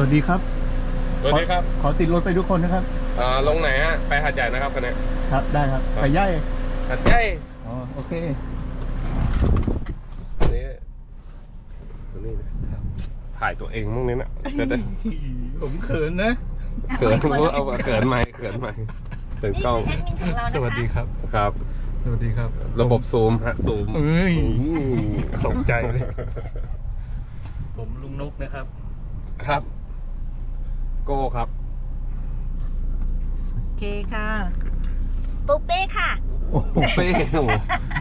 วัสดีครับสวัสดีครับขอติดรถไปทุกคนนะครับ อ่าลงไหนฮะ ไปหาดใหญ่นะครับคันนี้ครับได้ครับครับ ไปย่ายหาดใหญ่อ๋อโอเค อันนี้อันนี้นะถ่ายตัวเองมั่งนี้นะจะได้ ผมเขินนะ เขินเอาเขินไหมค์เขินไหมค์เขินกล้องนี่คือแอดมินของเรานะคะสวัสดีครับ ครับ สวัสดีครับ ระบบซูมฮะซูมเอ้ยอืมตกใจเลย ผมลุงนกนะครับ ครับ โก้ครับ โอเคค่ะ ปุ๊บเป้ค่ะ โอ้โหเป้โอ้โห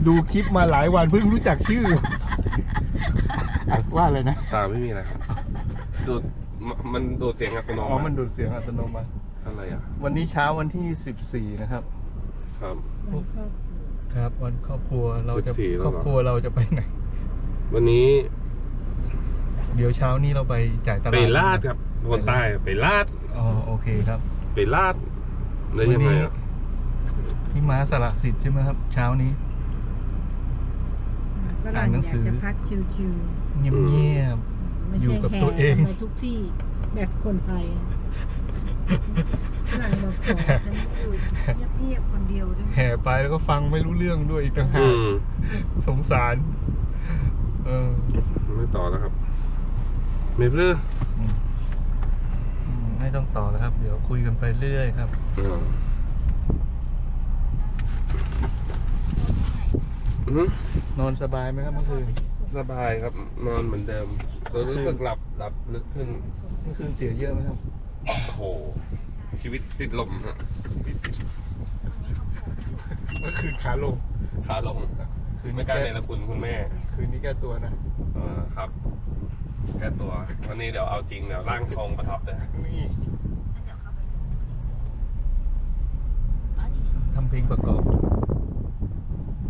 ดูคลิปมาหลายวันเพิ่งรู้จักชื่ออะว่าอะไรนะ ตามไม่มีอะไรครับดูดมมันดูดเสียงอัตโนอ๋อ มัมันติดูดเสียงอัตโนมัติ อะไรอะวันนี้เช้าวันที่ 14 นะครับ ครับ ครับ วันครอบครัวเราจะ14แล้วเหรอ ครอบครัวเราจะไปไหน วันนี้เดี๋ยวเช้านี้เราไปจ่ายตลาดไปลาดครับ คนใต้ไปลาดอ๋อโอเคครับไปลาดแล้วยังไงอะพี่ม้าสละสิทธิ์ใช่ไหมครับ เช้านี้ฝอ่ารั่นงหนังอสืยากอจะพักชิวเงียบๆไม่อยู่ใช่กับแห่ตัวเองไปทุกที่แบบคนไทยฝรั่งมาขอฉันอยู่เงียบๆคนเดียวด้วยๆแห่ไปแล้วก็ฟังไม่รู้เรื่องด้วยอีกต่างหาอืกมสงสาร เออไม่ต่อแล้วครับไม่เพื่ออืม ไม่ต้องต่อแล้วครับ เดี๋ยวคุยกันไปเรื่อยครับอืมอืม นอนสบายไหมครับเมื่อคืน สบายครับนอนเหมือนเดิมเรารู้สึกหลับหลับลึกขึ้น เมื่อคืนเสียเยอะไหมครับ โอ้โห ชีวิตติดลมฮะเมื่อคืนขาลง ขาลงคืนไม่นี้กล้าแก้เนรคุณคุณแม่ คืนนี้แก้ตัวนะ เออครับ แก้ตัว วันนี้เดี๋ยวเอาจริงเดี๋ยวร่างทองประทับเลยนี่ทำเพลงประกอบ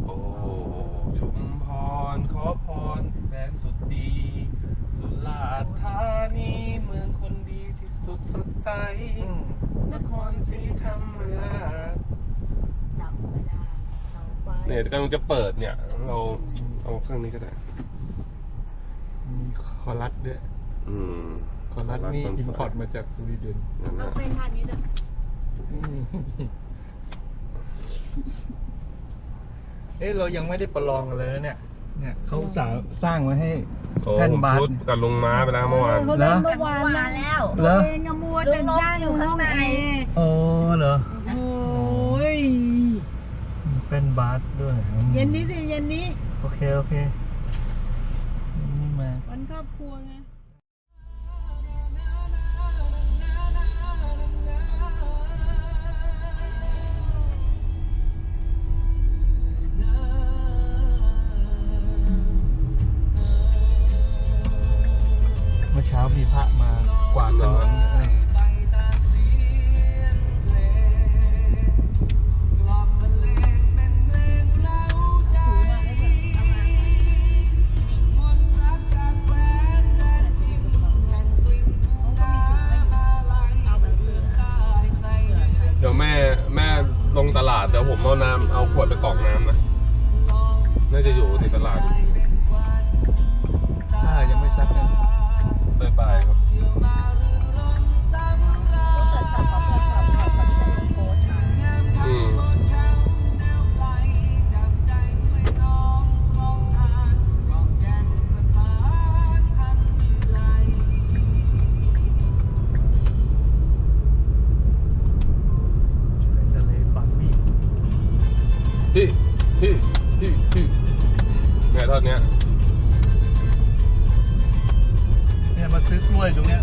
โอ้ ชุมพร ขอพรที่แสนสุดดี สุราษฎร์ธานีเมืองคนดีที่สุดสดใสนครศรีธรรมราชจำไม่ได้เอาไปเนี่ยกำลังจะเปิดเนี่ย เราเอาเครื่องนี้ก็ได้ มีคอรัสด้วย อืมคอรัสนี่คอินสวยพอร์ตมาจากสวีเดนนั่นเอานะเป็นท่านี้เลยอืมเอ๊ะเรายังไม่ได้ประลองกันเลยนะเนี่ย เนี่ยเขาอุตสาห์สร้างไว้ให้ โอ้แท่นบาสชุดกับลุงม้าไปแล้วเมื่อวาน เขาเล่นเมื่อวานมานะแล้ว เหรอตัวเองอะมัวแต่นั่งลูกนกอยู่ข้างในอ๋อเหรอโอ้ยมีเป็นบาสด้วยอืมเย็นนี้สิเย็นนี้ โอเค โอเคนี่มา วันครอบครัวไงเมื่อเช้ามีพระมากวาดถนน เนี่ยท่าเนี้ยเนี่ยมาซื้อกล้วยตรงเนี้ย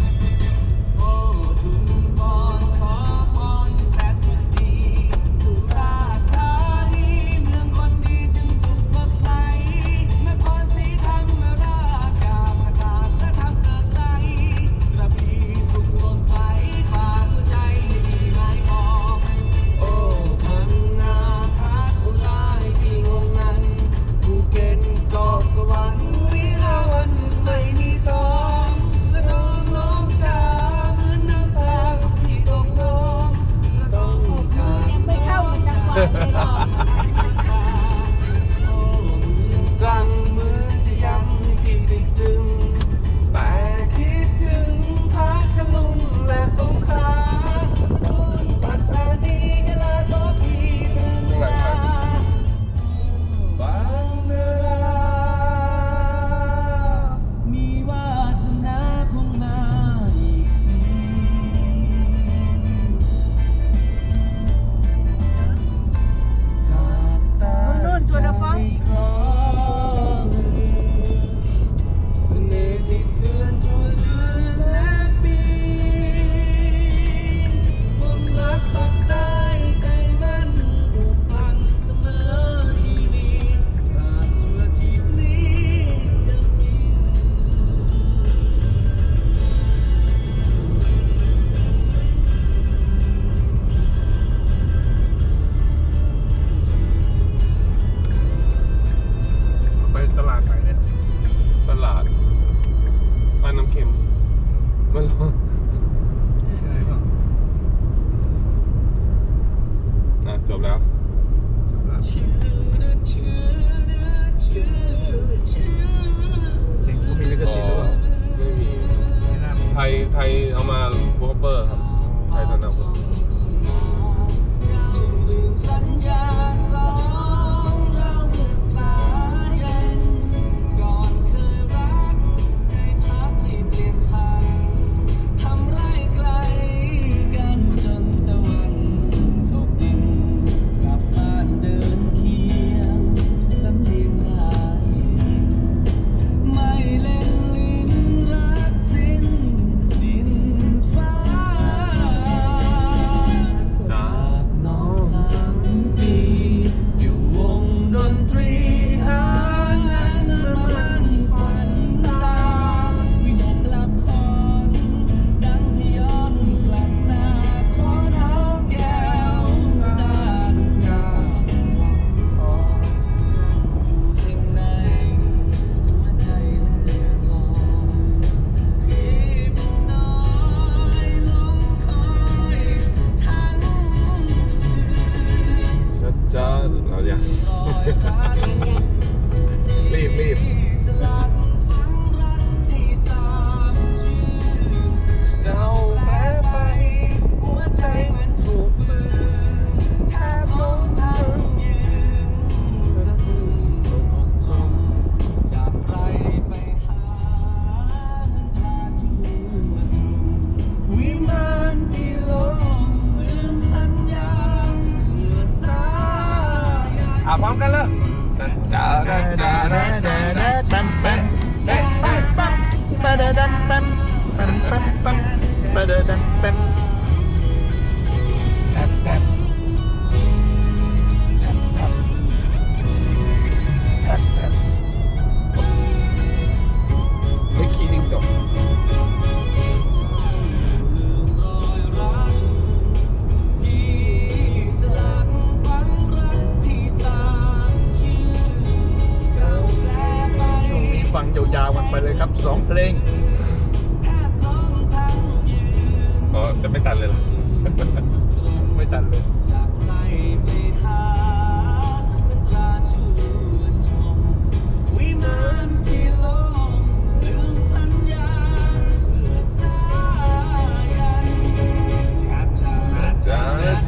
Kalau. kan lo? Pada งนี้ฟังยาวๆกันไปเลยครับสองเพลงแทบล้มทั้งยืนอ๋อจะไม่ตัดเลยเหรอไม่ตัดเลย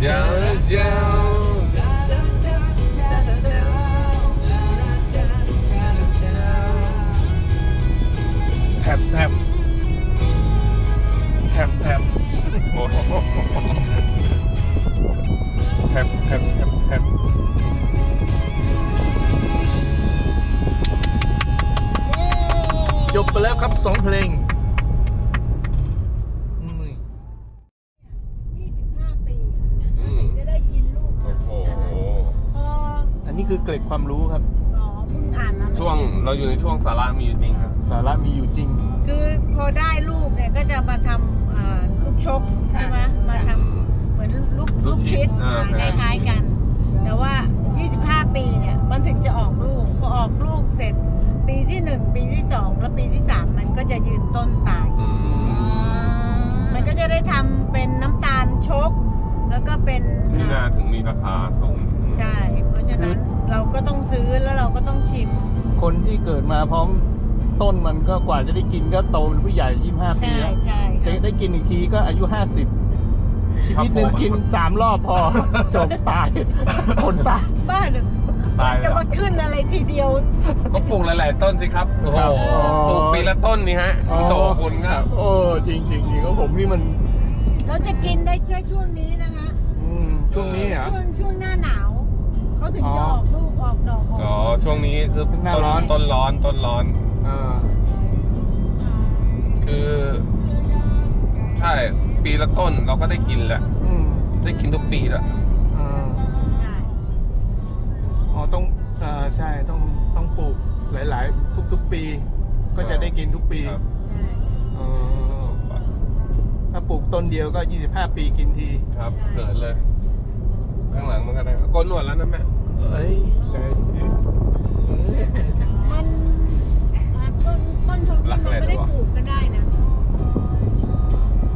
จา แทบแทบแทบแทบจบไปแล้วครับสองเพลงอืม25 ปีอืมจะได้กินลูกโอ้โหพออันนี้คือเกร็ดความรู้ครับ อ๋อเพิ่งอ่านมาช่วงเราอยู่ในช่วงสาระมีอยู่จริงครับ สาระมีอยู่จริง คือพอได้ลูกเนี่ยก็จะมาทำอ่าลูก ชกใช่ไหมมาทำเหมือนลูกลูลูกกชิชิดดอ่าคล้ายๆกัน แต่ว่า 25 ปีเนี่ยมันถึงจะออกลูกพอออกลูกเสร็จ ปีที่ 1 ปีที่ 2 แล้วปีที่ 3 มันก็จะยืนต้นตาย อืม มันก็จะได้ทำเป็นน้ำตาลชก แล้วก็เป็นนี่นาถึงมีราคาสูงใช่ เพราะฉะนั้นเราก็ต้องซื้อแล้วเราก็ต้องชิมคนที่เกิดมาพร้อม ต้นมันก็กว่าจะได้กินก็โตเป็นผู้ใหญ่25ปีใช่แล้วใช่จะได้กินอีกทีก็อายุ50ชีวิตหนึ่งกิน3รอบพอ จบตายคนตาย บ้าหรือตายจะแล้วมาขึ้นอะไรทีเดียว ก็ปลูกหลาย ๆ ต้นสิครับ โอ้โหครับปลูกปีละต้นนี่ฮะโตคุณครับ โอ้จริงจริงจริงก็ผมนี่มันเราจะกินได้แค่ช่วงนี้นะคะ อืมช่วงนี้เหรอะช่วงช่วงหน้าหนาว เขาถึงอ๋อ จะออกลูกออกดอกออก อ๋อ ช่วงนี้คือหน้าต้นร้อน ต้นร้อนต้นร้อนอ่า คือใช่ปีละต้นเราก็ได้กินแหละ อืมได้กินทุกปีแหละอ่าใช่อ๋อต้องอ่าใช่ต้องต้องปลูกหลาย ๆ ทุก ๆ ปี ก็จะได้กินทุกปีครับใช่อ๋อถ้าปลูกต้นเดียวก็ 25 ปีกินที ครับเขินเลย ข้างหลังมันก็ได้โกนหนวดแล้วนะแม่เอ้ยแต่มันอ่าต้ นต้นชมรักมันอะไรไม่ได้หรอวะปลูกก็ได้นะ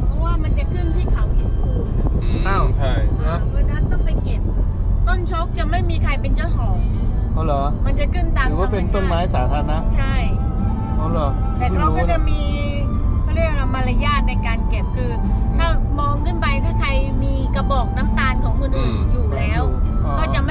เพราะว่ามันจะขึ้นที่เขาหินปูนอืมอ้าว ใช่เหรอเพราะฉะนั้นต้องไปเก็บ ต้นชกจะไม่มีใครเป็นเจ้าของ เขาเหรอมันจะขึ้นตามหรือว่าเป็นธรรชต้นไม้สาธารณะใช่ เขาเหรอแต่เขาก็จะมีเขาเรียกอะไรมารยาทในการเก็บคือ ถ้ามองขึ้นไปถ้าใครมีกระบอกน้ำตาลของคนอื่นอืมอยู่แล้วอ๋อก็จะไม่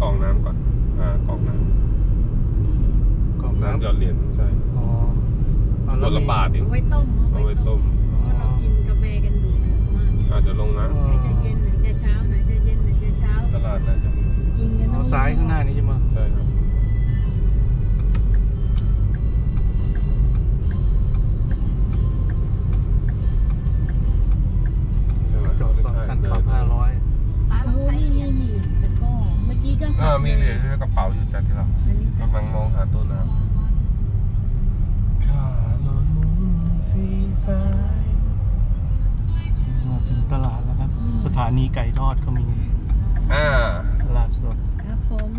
กรองน้ำก่อน อ่ากรองน้กล่องำน้ำหยอดเหรียญใช่อ๋ออ๋อส่วนละบาทเองเอาไว้ต้มเอาไว้ต้มเพราะเรากินกาแฟกันดุมากอ่าเดี๋ยวลงนะอ๋อไหนจะเย็นไหนจะเช้าไหนจะเย็นไหนจะเช้าตลาดน่าจะมีกินกันเอาซ้ายข้างหน้านี้ใช่ไหมใช่ครับใช่ไหมจอดสองคันปรับห้าร้อย กี้ก็อ่ามีเหรียญในกระเป๋าอยู่จากที่เราอันนี้ก็กำลังมองหาตัวน้ำข้าลอนมุนสีสายมาถึงตลาดแล้วครับ สถานีไก่ทอดก็มี อ่า ตลาดสดครับผม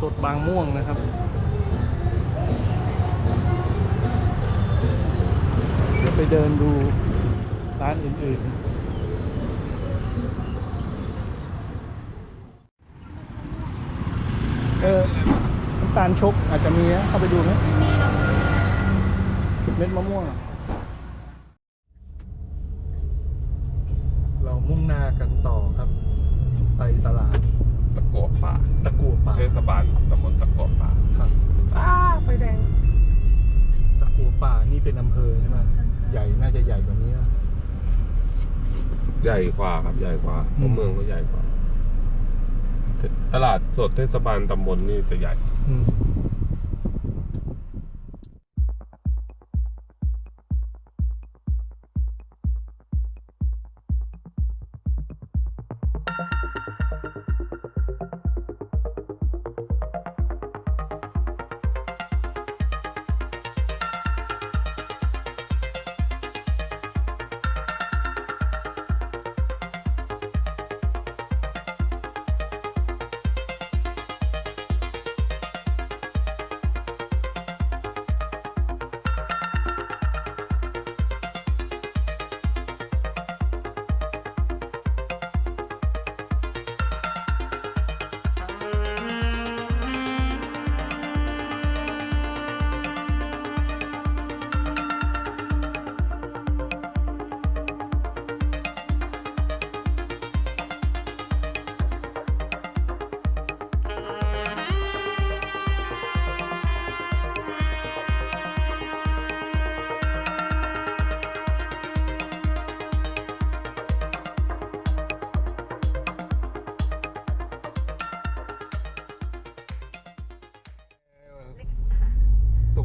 สดบางม่วงนะครับ เดี๋ยวไปเดินดูร้านอื่นๆเออน้ำตาลชกอาจจะมีนะเข้าไปดูไหมเม็ดมะม่วง กว่าครับใหญ่กว่าอืมเมืองก็ใหญ่กว่า ตลาดสดเทศบาลตำบลนี่จะใหญ่ อืม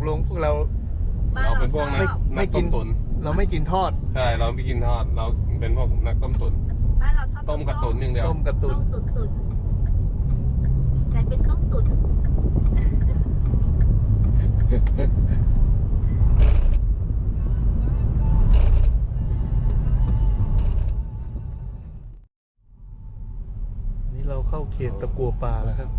กลงพวกเรา บ้านเราเราเป็นพวกชนัอกบไม่นักกิต้น มตุนเราไม่กินทอดใช่เราไม่กินทอด เราเป็นพวกนักต้มตุนบ้านเราชอบต้มกับตุนอย่างเดียวต้มกระตุต้นมตุ๋นตุ๋นแต่เป็นต้มตุ๋นนี่เราเข้าเขตตะกัวป่าแล้วครับ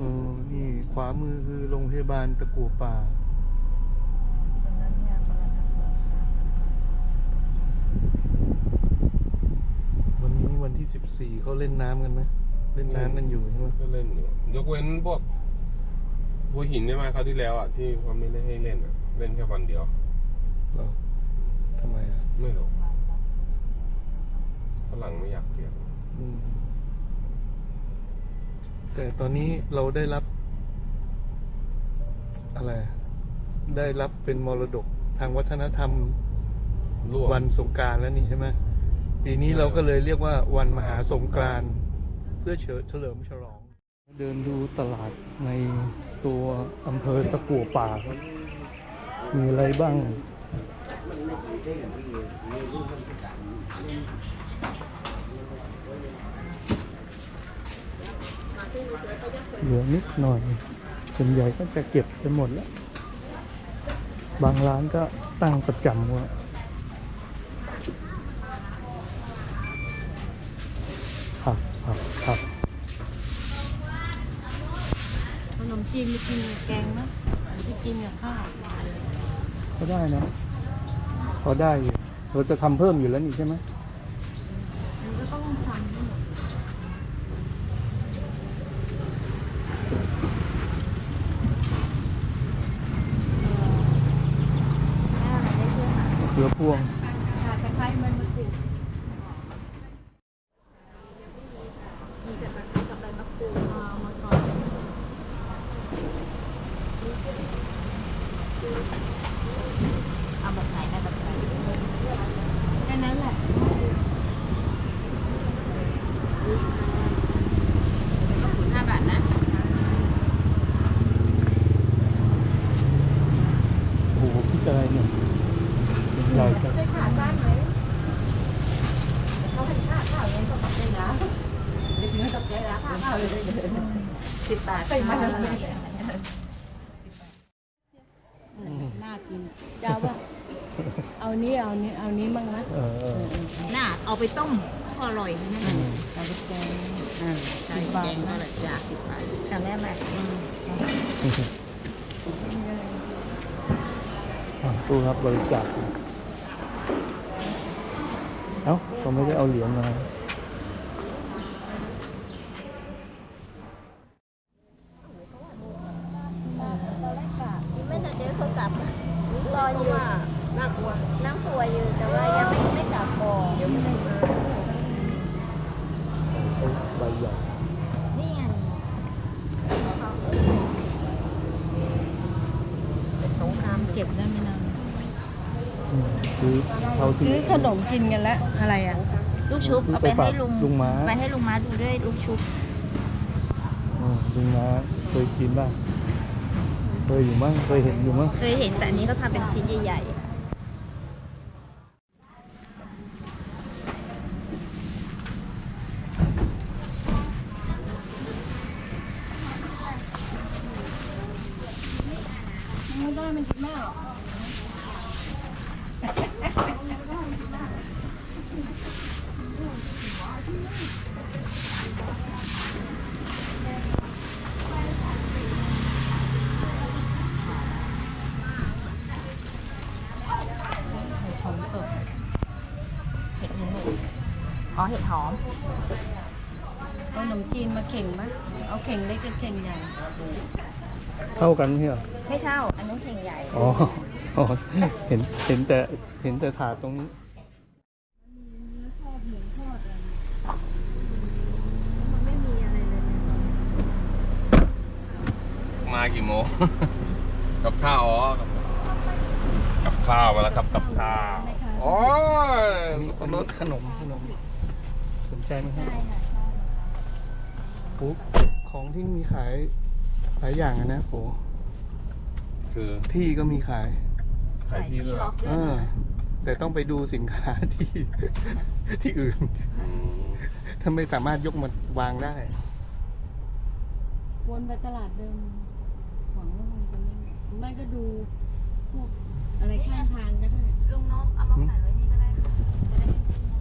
ออนี่ขวามือคือโรงพยาบาลตะกัวป่า สำนักงานปลัดกระทรวงสาธารณสุขวันนี้วันที่สิบสี่เขาเล่นน้ำกันไหมเล่นน้ำกันอยู่ใช่ไหมก็เล่นอยู่ ยกเว้นพวกหัวหินใช่ไหมคราวที่แล้วอะที่เขาไม่ได้ให้เล่นอะ เล่นแค่วันเดียว เหรอทำไมอะ ไม่รู้ฝรั่งไม่อยากเสี่ยง อืม แต่ตอนนี้เราได้รับ อะไร ได้รับเป็นมรดกทางวัฒนธรรมร่วมวันสงกรารแล้วนี่ใช่ไหมปีนี้ใช่เราก็เลยเรียกว่าวันมหาสงกรานต์เพื่อเฉลิเฉลิมฉลอง เดินดูตลาดในตัวอำเภอตะกัวป่าครับมีอะไรบ้าง เหลือนิดหน่อยส่วนใหญ่ก็จะเก็บไปหมดแล้ว บางร้านก็ตั้งประจำว่าผักผักผักขนมจีนไปกินกับแกงมั้ยไปกินกับข้าวก็ได้นะพอได้อยู่เราจะทำเพิ่มอยู่แล้วนี่ใช่ไหมมันก็ต้องทำให้หมดแม่อะไรได้ช่วย หาเสือพวง ขาตะไคร้มันมะกรูด มีแต่ตะไคร้กับใบมะกรูด เอามาก่อน เอาแบบไหนแม่แบบไหน แค่นั้นแหละ มะกรูดห้าบาทนะ โอ้โหพี่อะไรเนี่ยใหญ่จัง ใช่ขาสั้นไหมเขาเป็นขาข้าวยังต้องเป็นนะเด็กน้อยตกใจแล้วขาข้าวเลยสิบบาทเป็นมาแล้ว น่ากินเจ้าว่า เอานี้เอานี้เอานี้บ้างนะ เออเออ น่าเอาไปต้ม ก็อร่อยนะ อืม ไก่แกงอ่าไก่แกงก็อร่อยจ้าสิบบาทแต่แม่แม่ อะ ตู้รับบริจาคเอ้าก็ไม่ได้เอาเหรียญมา ไม่แต่เดี๋ยวเขากลับรออยู่น่ากลัวนั่งกลัวอยู่แต่ว่ายังไม่ไม่กลับก่อนเดี๋ยวไม่ได้มา ใบใหญ่ นี่ไง สงครามเก็บได้ไม่นาน อืมซื้อเท่าที่ ซื้อขนม กินกันแล้วอะไรอะ ลูกชุบซื้อเอาไปฝาให้กลุงลุงม้า ไปให้ลุงม้าดูด้วยลูกชุบอืมลุงม้าเคยกินบ้างเคยอยู่มั้งเคยเห็นอยู่มั้ง เคยเห็นแต่อันนี้เขาทำเป็นชิ้นใหญ่ไนมจีนมาเข่งไหมเอาเข่งเล็กกับเข่งใหญ่ เท่ากันไม่ใช่เหรอไม่เท่า อันนู้นเข่งใหญ่ อ๋ออ๋อเห็นเห็นแต่เห็นแต่ถาดตรงนี้มากี่โมง กับข้าวอ๋อกับข้าวมาแล้วครับกับข้าวโอ้ยอันนี้ขนมขนมสนใจไหมครับ ปุ๊บของที่มีขายหลายอย่างอะนะโหคือที่ก็มีขาย ขายที่ด้วยเหรอเออ แต่ต้องไปดูสินค้าที่ ที่อื่น อืมถ้าไม่สามารถยกมาวางได้ วนไปตลาดเดิมหวังว่ามันจะไม่ไม่ก็ดูพวกอะไรข้างทางก็ได้ ลุงน้องเอามาขายไว้นี่ก็ได้ค่ะจะได้